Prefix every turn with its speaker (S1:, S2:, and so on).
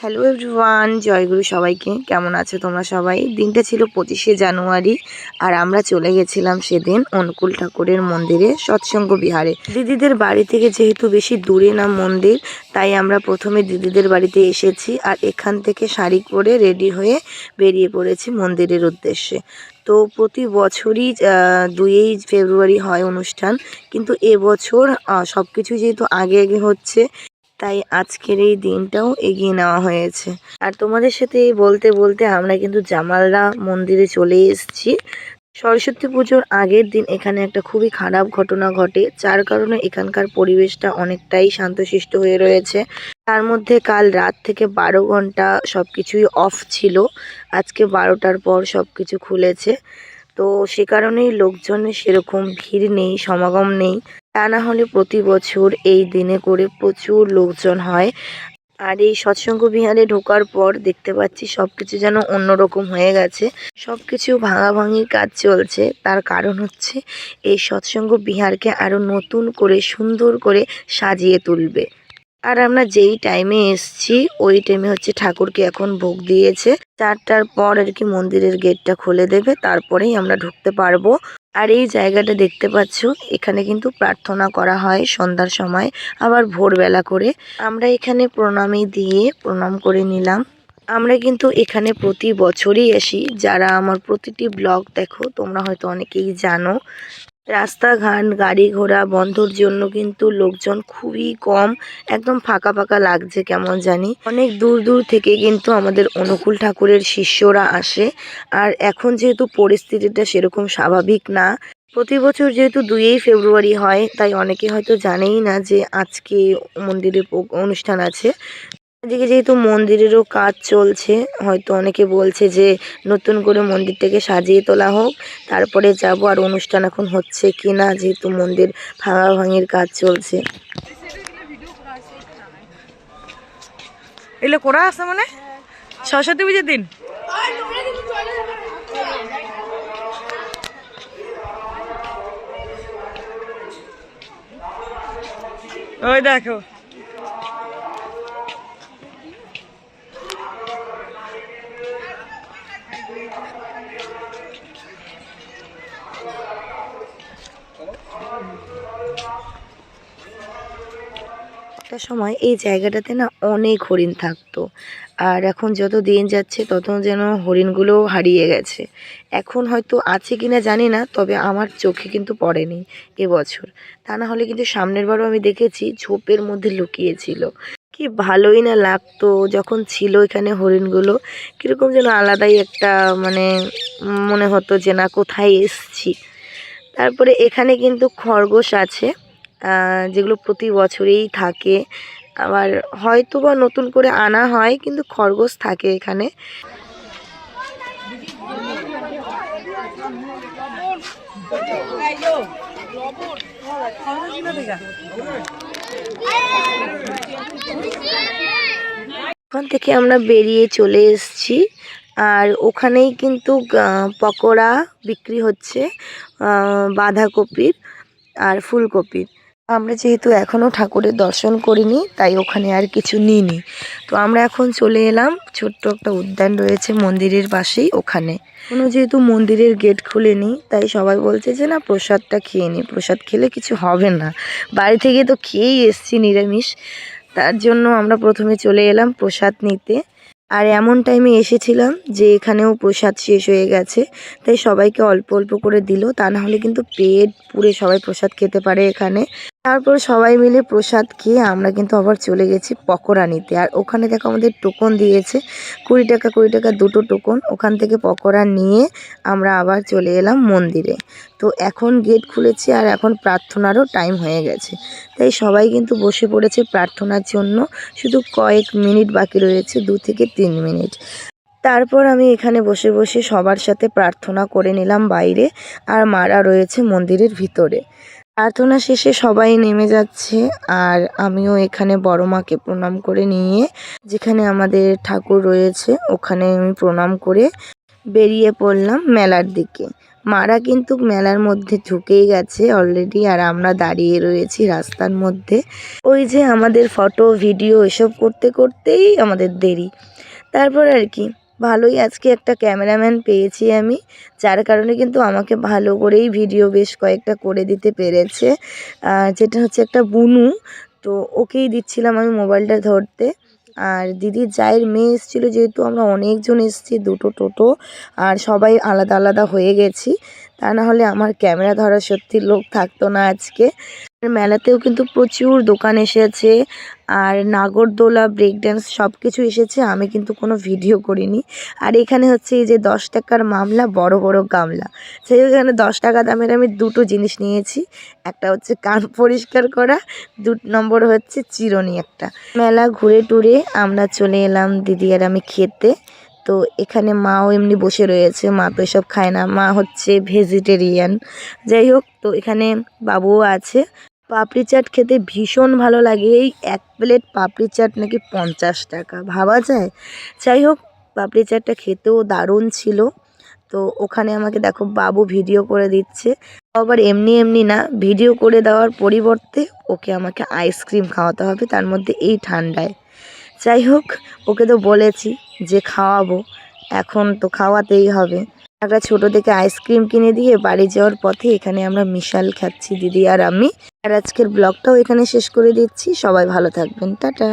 S1: Hello everyone জয়গুরু সবাইকে। কেমন আছো তোমরা সবাই? দিনটা ছিল পঁচিশে জানুয়ারি, আর আমরা চলে গেছিলাম সেদিন অনুকূল ঠাকুরের মন্দিরে, সৎসঙ্গ বিহারে। দিদিদের বাড়ি থেকে যেহেতু বেশি দূরে না মন্দির, তাই আমরা প্রথমে দিদিদের বাড়িতে এসেছি, আর এখান থেকে শাড়ি পরে রেডি হয়ে বেরিয়ে পড়েছি মন্দিরের উদ্দেশ্যে। তো প্রতি বছরই দুইই ফেব্রুয়ারি হয় অনুষ্ঠান, কিন্তু এবছর সব কিছু যেহেতু আগে আগে হচ্ছে তাই আজকের এই দিনটাও এগিয়ে নেওয়া হয়েছে। আর তোমাদের সাথে বলতে বলতে আমরা কিন্তু জামালদা মন্দিরে চলে এসেছি। সরস্বতী পুজোর আগের দিন এখানে একটা খুবই খারাপ ঘটনা ঘটে, যার কারণে এখানকার পরিবেশটা অনেকটাই শান্তশিষ্ট হয়ে রয়েছে। তার মধ্যে কাল রাত থেকে বারো ঘণ্টা সব কিছুই অফ ছিল। আজকে বারোটার পর সব কিছু খুলেছে। তো সে কারণেই লোকজনের সেরকম ভিড় নেই, সমাগম নেই। তা না হলে প্রতি বছর এই দিনে করে প্রচুর লোকজন হয়। আর এই সৎসঙ্গ বিহারে ঢোকার পর দেখতে পাচ্ছি সব কিছু যেন অন্যরকম হয়ে গেছে। সব কিছু ভাঙাভাঙির কাজ চলছে। তার কারণ হচ্ছে এই সৎসঙ্গ বিহারকে আরও নতুন করে, সুন্দর করে সাজিয়ে তুলবে। আর আমরা যেই টাইমে এসছি, ওই টাইমে হচ্ছে ঠাকুরকে এখন ভোগ দিয়েছে। চারটার পর আর কি মন্দিরের গেটটা খুলে দেবে। তারপরেই আমরা ঢুকতে পারব। আর এই জায়গাটা দেখতে পাচ্ছ, এখানে কিন্তু প্রার্থনা করা হয় সন্ধ্যার সময়, আবার ভোরবেলা করে। আমরা এখানে প্রণামী দিয়ে প্রণাম করে নিলাম। আমরা কিন্তু এখানে প্রতি বছরই আসি। যারা আমার প্রতিটি ব্লগ দেখো, তোমরা হয়তো অনেকেই জানো। রাস্তাঘাট, গাড়ি ঘোড়া, বন্ধর জন্য কিন্তু লোকজন খুবই কম। একদম ফাঁকা ফাঁকা লাগছে কেমন জানি। অনেক দূর দূর থেকে কিন্তু আমাদের অনুকূল ঠাকুরের শিষ্যরা আসে। আর এখন যেহেতু পরিস্থিতিটা সেরকম স্বাভাবিক না, প্রতি বছর যেহেতু দুইই ফেব্রুয়ারি হয়, তাই অনেকে হয়তো জানেই না যে আজকে মন্দিরে অনুষ্ঠান আছে। এদিকে যেহেতু মন্দিরেরও কাজ চলছে, হয়তো অনেকে বলছে যে নতুন করে মন্দিরটাকে সাজিয়ে তোলা হোক, তারপরে যাব আর অনুষ্ঠান এখন হচ্ছে কি না, যেহেতু মন্দির ভাঙা ভাঙির কাজ চলছে।
S2: এগুলো করা আছে মানে? সরস্বতী পুজোর দিন? ওই দেখো।
S1: একটা সময় এই জায়গাটাতে না অনেক হরিণ থাকতো। আর এখন যত দিন যাচ্ছে, তত যেন হরিণগুলোও হারিয়ে গেছে। এখন হয়তো আছে কিনা জানি না, তবে আমার চোখে কিন্তু পড়েনি এবছর তা না হলে কিন্তু সামনের বারও আমি দেখেছি, ঝোপের মধ্যে লুকিয়েছিল। কি ভালোই না লাগতো যখন ছিল এখানে হরিণগুলো। কীরকম যেন আলাদাই একটা মানে মনে হতো যে না, কোথায় এসছি। তারপরে এখানে কিন্তু খরগোশ আছে। যেগুলো প্রতি বছরেই থাকে। আবার হয়তো বা নতুন করে আনা হয়, কিন্তু খরগোশ থাকে এখানে। ওখান থেকে আমরা বেরিয়ে চলে এসেছি। আর ওখানেই কিন্তু পকোড়া বিক্রি হচ্ছে বাঁধাকপির আর ফুলকপির। আমরা যেহেতু এখনও ঠাকুরের দর্শন করিনি, তাই ওখানে আর কিছু নিইনি। তো আমরা এখন চলে এলাম, ছোট্ট একটা উদ্যান রয়েছে মন্দিরের পাশেই ওখানে। কোনো যেহেতু মন্দিরের গেট খুলেনি, তাই সবাই বলছে যে না, প্রসাদটা খেয়ে নিই প্রসাদ খেলে কিছু হবে না। বাড়ি থেকে তো খেয়েই এসছি নিরামিষ। তার জন্য আমরা প্রথমে চলে এলাম প্রসাদ নিতে। আর এমন টাইমে এসেছিলাম যে এখানেও প্রসাদ শেষ হয়ে গেছে। তাই সবাইকে অল্প অল্প করে দিল। তা না হলে কিন্তু পেট পুড়ে সবাই প্রসাদ খেতে পারে এখানে। তারপর সবাই মিলে প্রসাদ খেয়ে আমরা কিন্তু আবার চলে গেছি পকোড়া নিতে। আর ওখানে দেখো আমাদের টোকন দিয়েছে, কুড়ি টাকা কুড়ি টাকা দুটো টোকন। ওখান থেকে পকোড়া নিয়ে আমরা আবার চলে এলাম মন্দিরে। তো এখন গেট খুলেছে আর এখন প্রার্থনারও টাইম হয়ে গেছে। তাই সবাই কিন্তু বসে পড়েছে প্রার্থনার জন্য। শুধু কয়েক মিনিট বাকি রয়েছে, দু থেকে তিন মিনিট। তারপর আমি এখানে বসে বসে সবার সাথে প্রার্থনা করে নিলাম বাইরে। আর মারা রয়েছে মন্দিরের ভিতরে। প্রার্থনা শেষে সবাই নেমে যাচ্ছে আর আমিও এখানে বড় মাকে প্রণাম করে নিয়ে যেখানে আমাদের ঠাকুর রয়েছে, ওখানে আমি প্রণাম করে বেরিয়ে পড়লাম মেলার দিকে। মারা কিন্তু মেলার মধ্যে ঢুকেই গেছে অলরেডি আর আমরা দাঁড়িয়ে রয়েছি রাস্তার মধ্যে। ওই যে আমাদের ফটো ভিডিও এসব করতে করতেই আমাদের দেরি। তারপর আর কি ভালোই আজকে একটা ক্যামেরাম্যান পেয়েছি আমি, যার কারণে কিন্তু আমাকে ভালো করেই ভিডিও বেশ কয়েকটা করে দিতে পেরেছে। যেটা হচ্ছে একটা বুনু, তো ওকেই দিচ্ছিলাম আমি মোবাইলটা ধরতে। আর দিদির জায়ের মেয়ে এসেছিল, যেহেতু আমরা অনেকজন এসেছি, দুটো টোটো, আর সবাই আলাদা আলাদা হয়ে গেছি। তা না হলে আমার ক্যামেরা ধরার সত্যি লোক থাকতো না আজকে। মেলাতেও কিন্তু প্রচুর দোকান এসেছে, আর নাগরদোলা ব্রেক ড্যান্স সব কিছু এসেছে, আমি কিন্তু কোনো ভিডিও করিনি। আর এখানে হচ্ছে এই যে দশ টাকার মামলা, বড় বড় গামলা। সেই এখানে দশ টাকা দামের আমি দুটো জিনিস নিয়েছি। একটা হচ্ছে কান পরিষ্কার করা, দু নম্বর হচ্ছে চিরনি একটা। মেলা ঘুরে টুরে আমরা চলে এলাম দিদি আর আমি খেতে। তো এখানে মাও এমনি বসে রয়েছে, মা তো এসব খায় না, মা হচ্ছে ভেজিটেরিয়ান। যাই হোক, তো এখানে বাবুও আছে। পাপড়ি চাট খেতে ভীষণ ভালো লাগে, এই এক প্লেট পাপড়ি চাট নাকি পঞ্চাশ টাকা, ভাবা যায়? যাই হোক, পাপড়ি চাটটা খেতেও দারুণ ছিল। তো ওখানে আমাকে দেখো বাবু ভিডিও করে দিচ্ছে। আবার এমনি এমনি না, ভিডিও করে দেওয়ার পরিবর্তে ওকে আমাকে আইসক্রিম খাওয়াতে হবে, তার মধ্যে এই ঠান্ডায়। যাই হোক, ওকে তো বলেছি যে খাওয়াবো। এখন তো খাওয়াতেই হবে। একটা ছোট থেকে আইসক্রিম কিনে দিয়ে বাড়ি যাওয়ার পথে এখানে আমরা মিশাল খাচ্ছি, দিদি আর আমি। আর আজকের ব্লগটাও এখানে শেষ করে দিচ্ছি। সবাই ভালো থাকবেন। টাটা।